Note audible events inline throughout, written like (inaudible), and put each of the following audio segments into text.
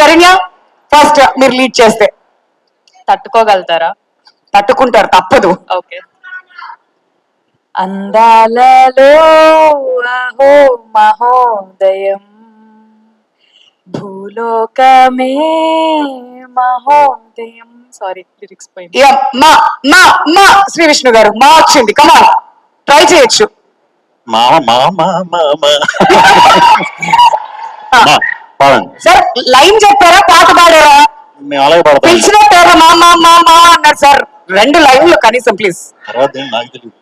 Saranya first మీరు lead చేస్తే. తట్టుకోగలుగుతారా? తట్టుకుంటారు తప్పదు. ఓకే. అందాలలో అహో మహోదయం భూలోకమే మహోదయం. సారీ లిరిక్స్ పోయింది. యా, మా మా మా శ్రీ విష్ణు గారు మా వచ్చింది కమాన్ ట్రై చేయొచ్చు. మామ మామ మామ మా, పాడండి (laughs) సార్ లైన్ చెప్పారా? పాట పాడారా? మేము అలాగే పడతాం. పిలిచినట్టు మా మా మా మా అన్నారు సార్ రెండు లైన్లు కనీసం ప్లీజ్ తర్వాత ఏం నాకు తెలియదు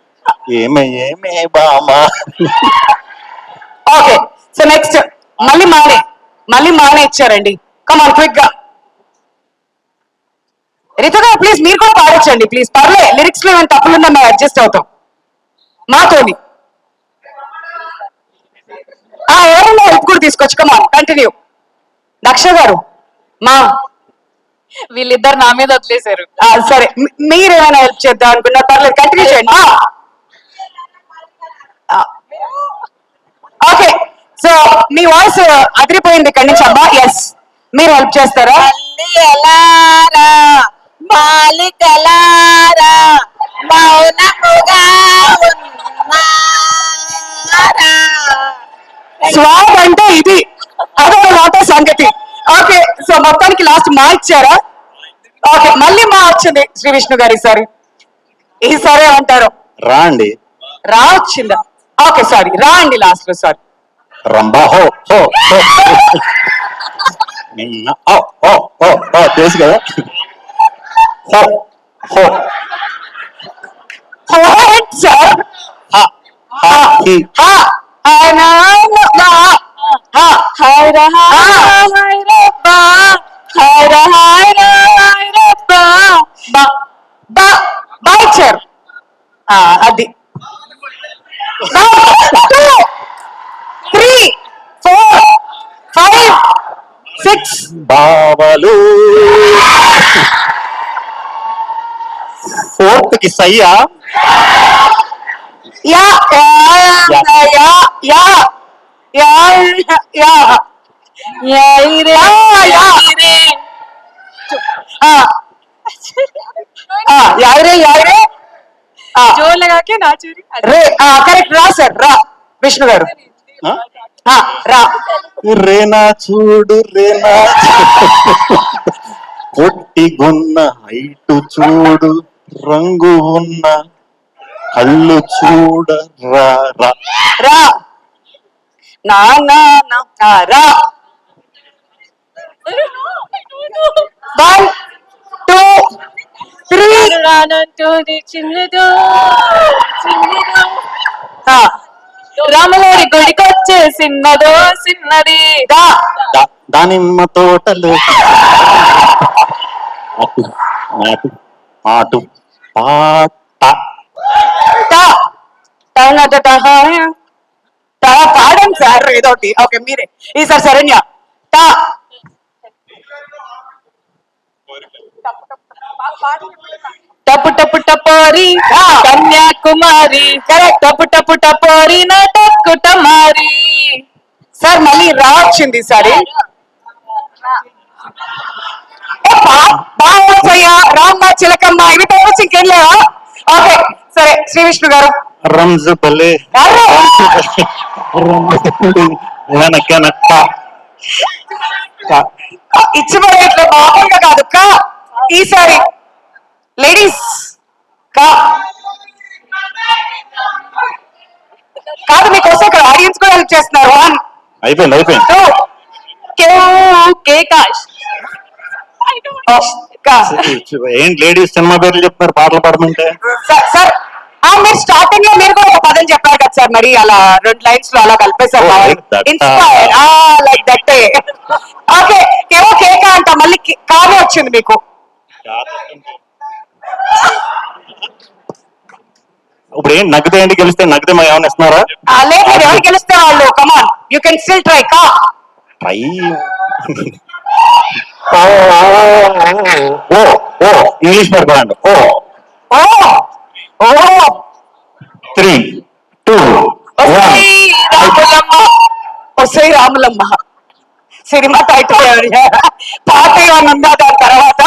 ఏమే ఏమే బామా. ఓకే సో నెక్స్ట్ మళ్ళీ మానే మళ్ళీ మానే ఇచ్చారండి. కమాన్ క్విక్గా. రితు గారు ప్లీజ్ మీరు కూడా పాడొచ్చండి ప్లీజ్ పర్లే లిరిక్స్లో ఏమైనా తప్పులుందా మేము అడ్జస్ట్ అవుతాం. మాతోని. ఆ ఎవరైనా హెల్ప్ కూడా తీసుకొచ్చు కమాన్ కంటిన్యూ దక్ష గారు మా వీళ్ళిద్దరు నా మీద వదిలేశారు. సరే మీరేమైనా హెల్ప్ చేద్దాం అనుకున్నా పర్లేదు కంటిన్యూ చేయండి. ఓకే సో మీ వాయిస్ అదిరిపోయింది ఇక్కడి నుంచి అమ్మా ఎస్ మీరు హెల్ప్ చేస్తారా? బాలికలారా మౌనముగా ఉన్నారా? స్వాగ్ అంటే ఇది. అదో మాట సంగతి ఓకే సో మొత్తానికి లాస్ట్ మా ఇచ్చారా ఓకే మళ్ళీ మా వచ్చింది శ్రీ విష్ణు గారు ఈసారి ఈసారి ఏమంటారు రా అండి రా వచ్చిందా ఓకే సారీ రా అండి లాస్ట్లో సారీ రంబా హో హో తెలుసు కదా హో హో సార్ హా హా హి ఆ, అది two three four five six బావలు. ఫోర్త్కి సయ్యా యా యా యా యా యా యా. యాయిరే యాయిరే విష్ణు గారు. రేనా చూడు రేనా పొట్టిగున్న హైట్ చూడు రంగు ఉన్న కళ్ళు చూడ రా. నా నా రా. నా ఆ, రా వన్ టూ త్రీ రానంటూది చిన్నదో చిన్నదో ఆ, రామలోరి గుడికొచ్చే చిన్నదో చిన్నది దా దా- దానిమ్మ తోటలు ఆటు ఆటు ఆటు పాట టా టన టట హాయ. టా పాడండి సార్ ఏదో ఒకటి ఓకే మీరే ఈసారి శరణ్య టా టపు టపు టపోరి. కన్యాకుమారి. టపు టపు టపోరి నా టక్కు టమారి సార్ మళ్ళీ రా వచ్చింది ఈసారి ఏ, బా- బాగా వచ్చాయా రామ్మ చిలకమ్మ ఇవి తప్పొచ్చి ఇంకేం లేవా? ఓకే సరే శ్రీ విష్ణు గారు. రంజు బలే వెనకెనక ఇచ్చి మరి ఇట్లా మామూలుగా కాదు. కా ఈసారి లేడీస్ కా కాదు మీకోసం ఇక్కడ ఆడియన్స్ కూడా హెల్ప్ చేస్తున్నారు. వన్ అయిపోయింది అయిపోయింది. ఏంటి లేడీస్ సినిమా పేర్లు చెప్తున్నారు పాటలు పాడమంటే? సార్ మీరు స్టార్టింగ్లో మీరు కూడా ఒక పదం చెప్పారు కదా సార్ మరి అలా రెండు లైన్స్లో అలా కలిపేశారు. ఇన్స్పైర్ లైక్ దట్ ఓకే కేవో కేక అంట మళ్ళీ కి- కావే వచ్చింది మీకు. ఇప్పుడు ఏంటి నగ్గితే ఏంటి గెలిస్తే మా ఏమైనా ఇస్తున్నారా? లేదు ఎవరు గెలిస్తే వాళ్ళు? Come on you can still try కా. ట్రై ఓ ఓ ఇంగ్లీష్ ఓ ఓ. ఓ త్రీ టూ వసై రాములమ్మ వసై రాములమ్మ సినిమా టైటిల్ పాట ఏమన్నా ఉందా? దాని తర్వాత?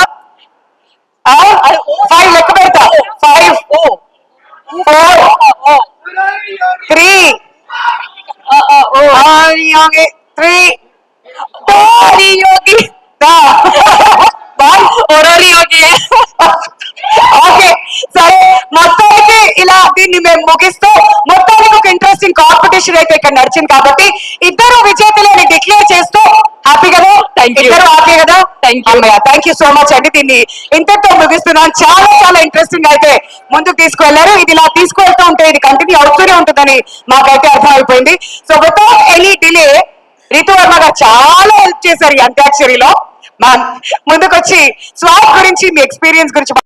ఫైవ్ లెక్క పెడతా. Five four three three Yogi ఓరోరి Yogi okay సరే మొత్తానికి ఇలా దీన్ని మేము ముగిస్తూ మొత్తానికి ఒక ఇంట్రెస్టింగ్ కాంపిటీషన్ అయితే ఇక్కడ నడిచింది కాబట్టి ఇద్దరు విజేతలని డిక్లేర్ చేస్తూ హ్యాపీ కదా. ఇద్దరు హ్యాపీ కదా. థ్యాంక్ యూ సో మచ్ అండి. దీన్ని ఇంతటితో ముగిస్తున్నాను. చాలా చాలా ఇంట్రెస్టింగ్ అయితే ముందుకు తీసుకువెళ్ళారు. ఇది ఇలా తీసుకువెళ్తూ ఉంటే ఇది కంటిన్యూ అవుతూనే ఉంటుందని మాకైతే అర్థమైపోయింది. So without any delay Ritu Varma గారు చాలా హెల్ప్ చేశారు ఈ అంత్యాక్షరిలో. మా ముందుకొచ్చి స్వాప్ గురించి మీ ఎక్స్పీరియన్స్ గురించి